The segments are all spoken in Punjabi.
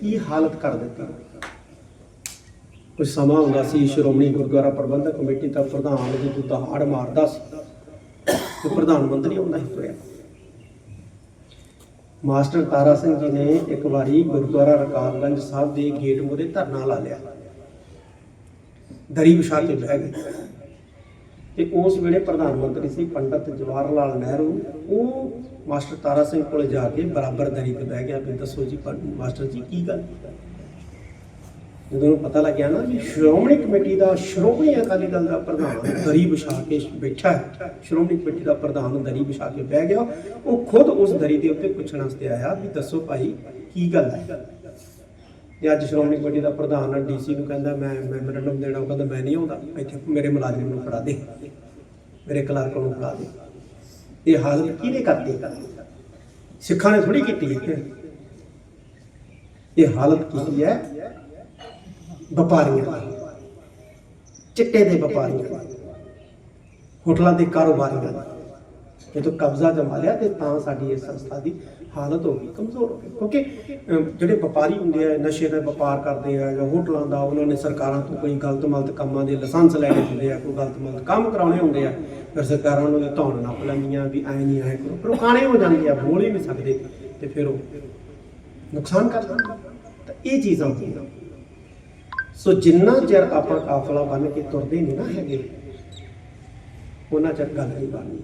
ਕੀ ਹਾਲਤ ਕਰ ਦਿੱਤੀ? ਕੋਈ ਸਮਾਂ ਹੁੰਦਾ ਸੀ, ਸ਼੍ਰੋਮਣੀ ਗੁਰਦੁਆਰਾ ਪ੍ਰਬੰਧਕ ਕਮੇਟੀ ਦਾ ਪ੍ਰਧਾਨ ਜਦੋਂ ਦਹਾੜ ਮਾਰਦਾ ਸੀ, ਤੇ ਪ੍ਰਧਾਨ ਮੰਤਰੀ ਹੁੰਦਾ ਸੀ ਤੁਰਿਆ। ਮਾਸਟਰ ਤਾਰਾ ਸਿੰਘ ਜੀ ਨੇ ਇੱਕ ਵਾਰੀ ਗੁਰਦੁਆਰਾ ਰਕਾਬਗੰਜ ਸਾਹਿਬ ਦੇ ਗੇਟ ਮੂਹਰੇ ਧਰਨਾ ਲਾ ਲਿਆ। ਦਰੀ ਵਿਛਾ ਕੇ ਬਹਿ ਗਏ। ਤੇ ਉਸ ਵੇਲੇ ਪ੍ਰਧਾਨ ਮੰਤਰੀ ਸੀ ਪੰਡਤ ਜਵਾਹਰ ਲਾਲ ਨਹਿਰੂ। ਉਹ ਮਾਸਟਰ ਤਾਰਾ ਸਿੰਘ ਕੋਲ ਜਾ ਕੇ ਬਰਾਬਰ ਦਰੀ ਤੇ ਬਹਿ ਗਿਆ ਵੀ ਦੱਸੋ ਜੀ ਮਾਸਟਰ ਜੀ ਕੀ ਗੱਲ? ਜਦੋਂ ਪਤਾ ਲੱਗਿਆ ਨਾ ਕਿ ਸ਼੍ਰੋਮਣੀ ਕਮੇਟੀ ਦਾ ਸ਼੍ਰੋਮਣੀ ਅਕਾਲੀ ਦਲ ਦਾ ਪ੍ਰਧਾਨ ਦਰੀ ਵਿਛਾ ਕੇ ਬੈਠਾ ਹੈ, ਸ਼੍ਰੋਮਣੀ ਕਮੇਟੀ ਦਾ ਪ੍ਰਧਾਨ ਦਰੀ ਵਿਛਾ ਕੇ ਬਹਿ ਗਿਆ, ਉਹ ਖੁਦ ਉਸ ਦਰੀ ਦੇ ਉੱਤੇ ਪੁੱਛਣ ਵਾਸਤੇ ਆਇਆ ਵੀ ਦੱਸੋ ਭਾਈ, ਕੀ ਗੱਲ ਹੈ? ਤੇ ਅੱਜ ਸ਼੍ਰੋਮਣੀ ਕਮੇਟੀ ਦਾ ਪ੍ਰਧਾਨ ਡੀਸੀ ਨੂੰ ਕਹਿੰਦਾ, ਮੈਂ ਮੈਮੋਰੰਡਮ ਦੇਣਾ, ਉਹ ਕਹਿੰਦਾ, ਮੈਂ ਨਹੀਂ ਆਉਂਦਾ, ਇੱਥੇ ਮੇਰੇ ਮੁਲਾਜ਼ਮ ਨੂੰ ਫੜਾ ਦੇ, ਮੇਰੇ ਕਲਰਕ ਨੂੰ ਫੜਾ ਦੇ। ਇਹ ਹਾਲਤ ਕਿਹਨੇ ਕਰਤੀ ਸਿੱਖਾਂ ਨੇ ਥੋੜੀ ਕੀਤੀ ਹੈ। ਇਹ ਹਾਲਤ ਕੀਤੀ ਹੈ? ਵਪਾਰੀਆਂ ਚਿੱਟੇ ਦੇ ਵਪਾਰੀਆਂ ਹੋਟਲਾਂ ਦੇ ਕਾਰੋਬਾਰੀਆਂ ਜਦੋਂ ਕਬਜ਼ਾ ਜਮਾ ਲਿਆ ਤੇ ਤਾਂ ਸਾਡੀ ਇਸ ਸੰਸਥਾ ਦੀ ਹਾਲਤ ਹੋ ਗਈ, ਕਮਜ਼ੋਰ ਹੋ ਗਈ। ਕਿਉਂਕਿ ਜਿਹੜੇ ਵਪਾਰੀ ਹੁੰਦੇ ਆ, ਨਸ਼ੇ ਦਾ ਵਪਾਰ ਕਰਦੇ ਆ ਜਾਂ ਹੋਟਲਾਂ ਦਾ, ਉਹਨਾਂ ਨੇ ਸਰਕਾਰਾਂ ਤੋਂ ਕੋਈ ਗਲਤ ਮਲਤ ਕੰਮਾਂ ਦੇ ਲਾਇਸੈਂਸ ਲੈਣੇ ਹੁੰਦੇ ਆ, ਕੋਈ ਗਲਤ ਮਲਤ ਕੰਮ ਕਰਾਉਣੇ ਹੁੰਦੇ ਆ, ਫਿਰ ਸਰਕਾਰਾਂ ਨੂੰ ਇਹ ਧੌਣ ਨੱਪ ਲੈਂਦੀਆਂ ਵੀ ਐ ਨਹੀਂ, ਐ ਕਰੋ। ਫਿਰ ਉਹ ਕਾਣੇ ਹੋ ਜਾਂਦੇ ਆ, ਬੋਲ ਹੀ ਨਹੀਂ ਸਕਦੇ ਤੇ ਫਿਰ ਉਹ ਨੁਕਸਾਨ ਕਰ ਦਿੰਦੇ ਤਾਂ ਇਹ ਚੀਜ਼ਾਂ ਹੁੰਦੀਆਂ। ਸੋ ਜਿੰਨਾ ਚਿਰ ਆਪਾਂ ਕਾਫਲਾ ਬਣ ਕੇ ਤੁਰਦੇ ਨਹੀਂ ਨਾ ਹੈਗੇ, ਉਹਨਾਂ ਚਿਰ ਗੱਲ ਨਹੀਂ ਬਣਨੀ।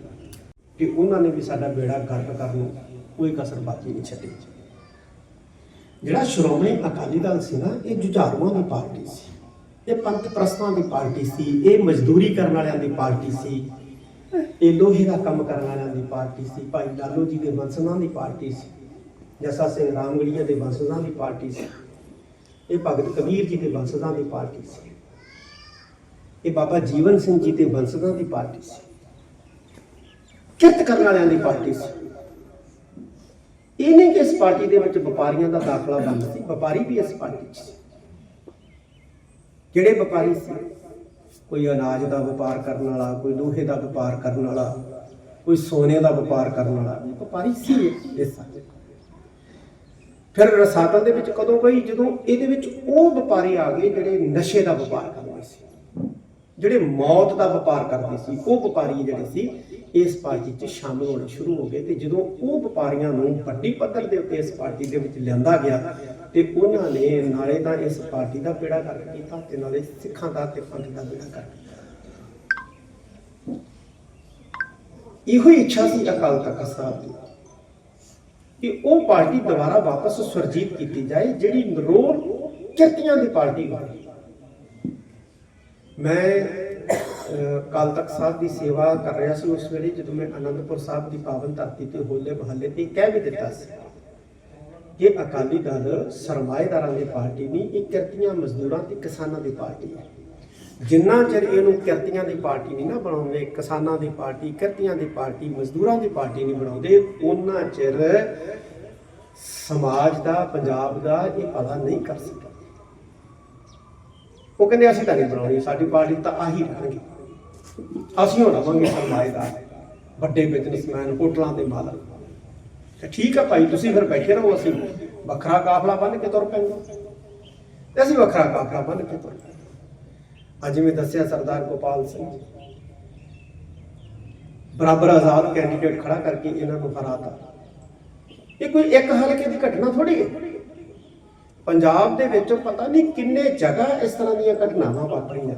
ਕਿ ਉਹਨਾਂ ਨੇ ਵੀ ਸਾਡਾ ਬੇੜਾ ਗਰਕ ਕਰਨ ਨੂੰ ਕੋਈ ਕਸਰ ਬਾਕੀ ਨਹੀਂ ਛੱਡੀ। ਜਿਹੜਾ ਸ਼੍ਰੋਮਣੀ ਅਕਾਲੀ ਦਲ ਸੀ ਨਾ, ਇਹ ਜੁਝਾਰੂਆਂ ਦੀ ਪਾਰਟੀ ਸੀ। ਇਹ ਪੰਥ ਪ੍ਰਸਤਾਂ ਦੀ ਪਾਰਟੀ ਸੀ, ਇਹ ਮਜ਼ਦੂਰੀ ਕਰਨ ਵਾਲਿਆਂ ਦੀ ਪਾਰਟੀ ਸੀ, ਇਹ ਲੋਹੇ ਦਾ ਕੰਮ ਕਰਨ ਵਾਲਿਆਂ ਦੀ ਪਾਰਟੀ ਸੀ, ਭਾਈ ਲਾਲੋ ਜੀ ਦੇ ਵੰਸ਼ਜਾਂ ਦੀ ਪਾਰਟੀ ਸੀ, ਜਸਾ ਸਿੰਘ ਰਾਮਗੜੀਆ ਦੇ ਵੰਸ਼ਜਾਂ ਦੀ ਪਾਰਟੀ ਸੀ, ਇਹ ਭਗਤ ਕਬੀਰ ਜੀ ਦੇ ਵੰਸ਼ਜਾਂ ਦੀ ਪਾਰਟੀ ਸੀ, ਇਹ ਬਾਬਾ ਜੀਵਨ ਸਿੰਘ ਜੀ ਦੇ ਵੰਸ਼ਜਾਂ ਦੀ ਪਾਰਟੀ ਸੀ। ਕਿਰਤ ਕਰਨ ਵਾਲਿਆਂ ਦੀ ਪਾਰਟੀ ਸੀ। ਇਹ ਨਹੀਂ ਕਿ ਇਸ ਪਾਰਟੀ ਦੇ ਵਿੱਚ ਵਪਾਰੀਆਂ ਦਾ ਦਾਖਲਾ ਬੰਦ ਸੀ। ਵਪਾਰੀ ਵੀ ਇਸ ਪਾਰਟੀ 'ਚ ਸੀ। ਵਪਾਰੀ ਸੀ, ਕੋਈ ਅਨਾਜ ਦਾ ਵਪਾਰ ਕਰਨ ਵਾਲਾ, ਕੋਈ ਲੋਹੇ ਦਾ ਵਪਾਰ ਕਰਨ ਵਾਲਾ, ਕੋਈ ਸੋਨੇ ਦਾ ਵਪਾਰ ਕਰਨ ਵਾਲਾ, ਇਹ ਵਪਾਰੀ ਸੀ ਇਸ ਸਾਰੇ। ਫਿਰ ਰਸਾਤਲ ਦੇ ਵਿੱਚ ਕਦੋਂ ਗਈ ਜਦੋਂ ਇਹਦੇ ਵਿੱਚ ਉਹ ਵਪਾਰੀ ਆ ਗਏ ਜਿਹੜੇ ਨਸ਼ੇ ਦਾ ਵਪਾਰ ਕਰਦੇ ਸੀ, ਜਿਹੜੇ ਮੌਤ ਦਾ ਵਪਾਰ ਕਰਦੇ ਸੀ, ਉਹ ਵਪਾਰੀ ਜਿਹੜੇ ਸੀ ਇਸ ਪਾਰਟੀ 'ਚ ਸ਼ਾਮਲ ਹੋਣੇ ਸ਼ੁਰੂ ਹੋ ਗਏ ਤੇ ਜਦੋਂ ਉਹ ਵਪਾਰੀਆਂ ਨੂੰ ਵੱਡੀ ਪੱਧਰ ਦੇ ਉੱਤੇ ਇਸ ਪਾਰਟੀ ਦੇ ਵਿੱਚ ਲਿਆਂਦਾ ਗਿਆ ਤੇ ਉਹਨਾਂ ਨੇ ਨਾਲੇ ਤਾਂ ਇਸ ਪਾਰਟੀ ਦਾ ਬੇੜਾ ਕਰ ਕੀਤਾ ਤੇ ਨਾਲੇ ਸਿੱਖਾਂ ਦਾ ਤੇ ਪੰਥ ਦਾ ਬੇੜਾ ਕਰ ਇਹੋ ਹੀ ਇੱਛਾ ਸੀ ਅਕਾਲ ਤਖਤ ਸਾਹਿਬ ਦੀ ਕਿ ਉਹ ਪਾਰਟੀ ਦੁਬਾਰਾ ਵਾਪਸ ਸੁਰਜੀਤ ਕੀਤੀ ਜਾਏ, ਜਿਹੜੀ ਨਰੋਲ ਕਿਰਤੀਆਂ ਦੀ ਪਾਰਟੀ ਬਣੇ ਮੈਂ ਕੱਲ ਤੱਕ ਸਾਹਿਬ ਦੀ ਸੇਵਾ ਕਰ ਰਿਹਾ ਸੀ, ਉਸ ਵੇਲੇ ਜਦੋਂ ਮੈਂ ਅਨੰਦਪੁਰ ਸਾਹਿਬ ਦੀ ਪਾਵਨ ਧਰਤੀ ਤੇ ਹੋਲੇ ਮਹੱਲੇ ਤੇ ਕਹਿ ਵੀ ਦਿੱਤਾ ਸੀ ਕਿ ਅਕਾਲੀ ਦਲ ਸਰਮਾਏਦਾਰਾਂ ਦੀ ਪਾਰਟੀ ਨਹੀਂ, ਇਹ ਕਿਰਤੀਆਂ ਮਜ਼ਦੂਰਾਂ ਤੇ ਕਿਸਾਨਾਂ ਦੀ ਪਾਰਟੀ ਹੈ। ਜਿੰਨਾ ਚਿਰ ਇਹਨੂੰ ਕਿਰਤੀਆਂ ਦੀ ਪਾਰਟੀ ਨਹੀਂ ਨਾ ਬਣਾਉਂਦੇ, ਕਿਸਾਨਾਂ ਦੀ ਪਾਰਟੀ, ਕਿਰਤੀਆਂ ਦੀ ਪਾਰਟੀ, ਮਜ਼ਦੂਰਾਂ ਦੀ ਪਾਰਟੀ ਨਹੀਂ ਬਣਾਉਂਦੇ, ਉਹਨਾਂ ਚਿਰ ਸਮਾਜ ਦਾ, ਪੰਜਾਬ ਦਾ ਇਹ ਪਤਾ ਨਹੀਂ ਕਰ ਸਕਦਾ। ਉਹ ਕਹਿੰਦੇ, ਅਸੀਂ ਤਾਂ ਨਹੀਂ ਬਣਾਉਣੀ, ਸਾਡੀ ਪਾਰਟੀ ਤਾਂ ਆਹੀ ਰਹਿਣਗੇ। ਅਸੀਂ ਹੋਣਾਵਾਂਗੇ ਸਰਮਾਏਦਾਰ ਵੱਡੇ ਬਿਜ਼ਨਸਮੈਨ ਹੋਟਲਾਂ ਦੇ ਮਾਲਕ। ਤੇ ਠੀਕ ਆ ਭਾਈ, ਤੁਸੀਂ ਫਿਰ ਬੈਠੇ ਰਹੋ, ਅਸੀਂ ਵੱਖਰਾ ਕਾਫਲਾ ਬੰਨ ਕੇ ਤੁਰ ਪੈਂਦਾ। ਤੇ ਅਸੀਂ ਵੱਖਰਾ ਕਾਫਲਾ ਬੰਨ ਕੇ ਤੁਰ ਪੈਂਗੇ ਅੱਜ ਮੈਂ ਦੱਸਿਆ ਸਰਦਾਰ ਗੋਪਾਲ ਸਿੰਘ ਜੀ। ਬਰਾਬਰ ਆਜ਼ਾਦ ਕੈਂਡੀਡੇਟ ਖੜਾ ਕਰਕੇ ਇਹਨਾਂ ਨੂੰ ਹਰਾਤਾ। ਇਹ ਕੋਈ ਇੱਕ ਹਲਕੇ ਦੀ ਘਟਨਾ ਥੋੜੀ ਹੈ? ਪੰਜਾਬ ਦੇ ਵਿੱਚ ਪਤਾ ਨਹੀਂ ਕਿੰਨੇ ਜਗ੍ਹਾ ਇਸ ਤਰ੍ਹਾਂ ਦੀਆਂ ਘਟਨਾਵਾਂ ਵਾਪਰੀਆਂ।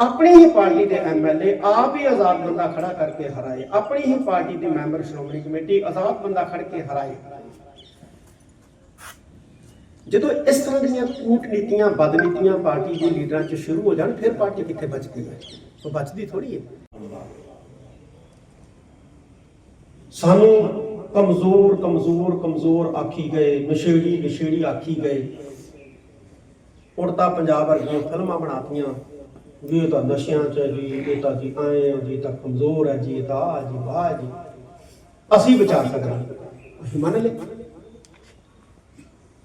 ਆਪਣੀ ਹੀ ਪਾਰਟੀ ਦੇ ਐਮਐਲਏ ਆਪ ਹੀ ਆਜ਼ਾਦ ਬੰਦਾ ਖੜਾ ਕਰਕੇ ਹਰਾਏ। ਆਪਣੀ ਹੀ ਪਾਰਟੀ ਦੇ ਮੈਂਬਰ ਸ਼੍ਰੋਮਣੀ ਕਮੇਟੀ ਆਜ਼ਾਦ ਬੰਦਾ ਖੜ ਕੇ ਹਰਾਏ। ਜਦੋਂ ਇਸ ਤਰ੍ਹਾਂ ਦੀਆਂ ਕੂਟਨੀਤੀਆਂ, ਬਦਨੀਤੀਆਂ ਪਾਰਟੀ ਦੇ ਲੀਡਰਾਂ 'ਚ ਸ਼ੁਰੂ ਹੋ ਜਾਣ, ਫਿਰ ਪਾਰਟੀ ਕਿੱਥੇ ਬਚਦੀ ਹੈ ਉਹ ਬਚਦੀ ਥੋੜੀ ਹੈ। ਸਾਨੂੰ ਕਮਜ਼ੋਰ ਕਮਜ਼ੋਰ ਕਮਜ਼ੋਰ ਆਖੀ ਗਏ, ਨਸ਼ੇੜੀ ਨਸ਼ੇੜੀ ਆਖੀ ਗਏ। ਉੜਤਾ ਪੰਜਾਬ ਵਰਗੀਆਂ ਫਿਲਮਾਂ ਬਣਾਤੀਆਂ। ਵੀ ਇਹ ਤਾਂ ਨਸ਼ਿਆਂ 'ਚ ਜੀ ਇਹ ਤਾਂ ਜੀ ਆਏ ਆ ਜੀ, ਤਾਂ ਕਮਜ਼ੋਰ ਹੈ ਜੀ ਇਹ ਤਾਂ ਆ ਜੀ, ਵਾਹ ਜੀ। ਅਸੀਂ ਬਚਾ ਸਕਦੇ ਅਸੀਂ ਮੰਨ ਲਿਆ।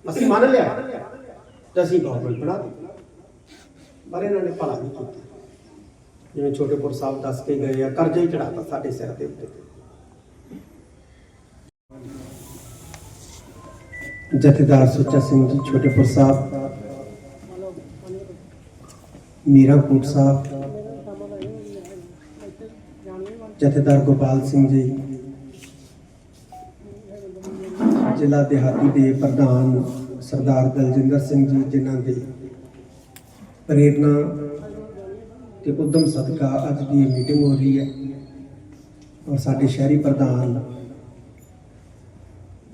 ਅਸੀਂ ਮੰਨ ਲਿਆ ਤੇ ਅਸੀਂ ਗਵਰਨਮੈਂਟ ਬਣਾ ਦਿੱਤੀ। ਪਰ ਇਹਨਾਂ ਨੇ ਭਲਾ ਨਹੀਂ ਕੀਤਾ। ਜਿਵੇਂ ਛੋਟੇਪੁਰ ਸਾਹਿਬ ਦੱਸ ਕੇ ਗਏ ਆ, ਕਰਜ਼ਾ ਹੀ ਚੜਾਤਾ ਸਾਡੇ ਸਿਰ ਦੇ ਉੱਤੇ। ਜਥੇਦਾਰ ਸੁੱਚਾ ਸਿੰਘ ਜੀ, ਛੋਟੇਪੁਰ ਸਾਹਿਬ। ਮੀਰਾ ਮੀਰਾਂਕੋਟ ਸਾਹਿਬ, ਜਥੇਦਾਰ ਗੋਪਾਲ ਸਿੰਘ ਜੀ, ਜ਼ਿਲ੍ਹਾ ਦਿਹਾਤੀ ਦੇ ਪ੍ਰਧਾਨ ਸਰਦਾਰ ਦਲਜਿੰਦਰ ਸਿੰਘ ਜੀ, ਜਿਨ੍ਹਾਂ ਦੀ ਪ੍ਰੇਰਨਾ ਤੇ ਉਦਮ ਸਦਕਾ ਅੱਜ ਦੀ ਮੀਟਿੰਗ ਹੋ ਰਹੀ ਹੈ। ਔਰ ਸਾਡੇ ਸ਼ਹਿਰੀ ਪ੍ਰਧਾਨ